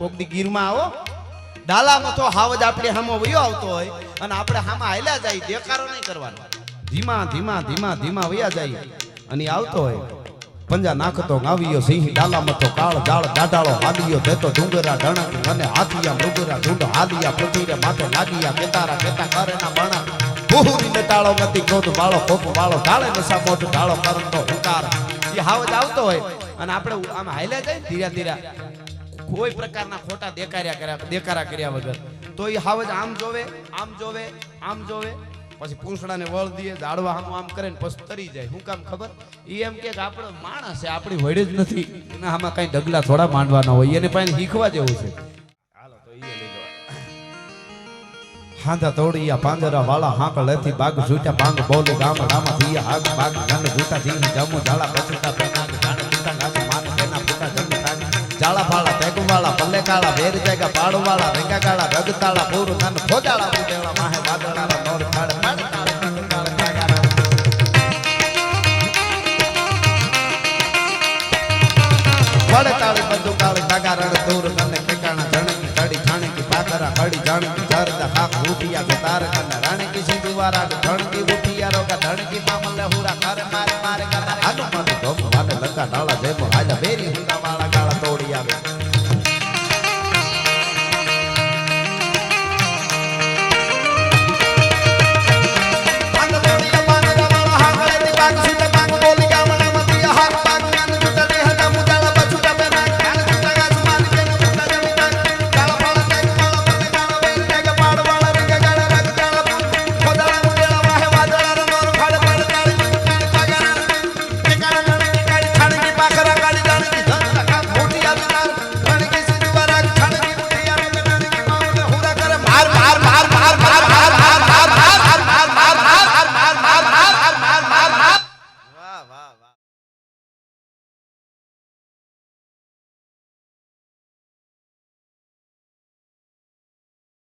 કોક દી ગીરમાં આવો. ડાલામાં તો હાવજ આપણે હામો વયો આવતો હોય અને આપણે હામાં હાલ્યા જાય દેકારો નહીં કરવાનો. ધીમા ધીમા ધીમા ધીમા વયા જાય અને આવતો હોય. પંજા નાખતો, ગાવિયો સિંહ, ડાલામાં તો કાળ જાળ ગાઢાળો હાલિયો દેતો ડુંગરા ડણક અને હાથિયા, મૃગરા ઢૂંઢ હાલિયા પૃથ્વીરે માથે લાગિયા, કેતારા, કેતા, કરેના, બાણા. બહુરી ને તાળો મતી ક્રોધ, વાળો કોપ વાળો, ઢાળે નશા, મોઢ, ઢાળો કરતો હુંકાર. એ હાવજ આવતો હોય. અને આપણે આમ હાલ્યા જાય ધીરા ધીરા. કોઈ પ્રકારના ખોટા દેકાર્યા કર્યા દેકારા કર્યા વગર. તો એ હાવજ આમ જોવે આમ જોવે આમ જોવે. પછી પૂંછડાને વળ દે, ઝાડવા આમ આમ કરે ને પછી તરી જાય. હું કામ ખબર? એ એમ કે આપણો માણસ છે, આપણી વડે જ નથી. એના આમાં કઈ ડગલા થોડા માંડવાના હોય, એને પાસે શીખવા જેવું છે. હાલો, તો ઈ લઈ લો પાંજરા વાળા હાંક લેથી બાગ ઝૂટ્યા પાંગ બોલે, ગામ ગામ થિયા હાગ, બાગ ગન ઝૂટા જી જમુ, ઝાડા પછુટા પેનાગ મારે કાળા ભેર જગા પાડવાળા રંગા કાળા ભગતાળા, પૂરું તન ફોજાળા પૂજેળા માહે વાદળાળા નોર ખાડ રોગા, ધણકી મામલે હુરા કર માર માર કર આનું મન ધોમ વાને ડાળા જેમ હાજા બેરી હુંડા